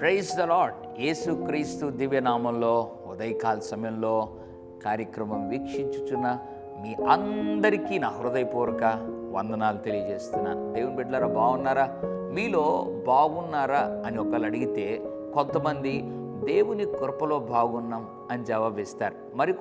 Praise the lord యేసుక్రీస్తు దివ్యనామంలో ఉదయకాల సమయంలో కార్యక్రమం వీక్షించుచున్న మీ అందరికీ నా హృదయపూర్వక వందనాలు తెలియజేస్తున్నాను. దేవుని బిడ్డలారా బాగున్నారా? మీలో బాగున్నారా అని ఒకళ్ళు అడిగితే కొంతమంది దేవుని కృపలో బాగున్నాం అని జవాబిస్తారు. మరి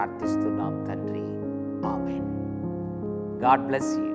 ప్రార్థిస్తున్నాం తండ్రి ఆమెన్ గాడ్ బ్లెస్ యూ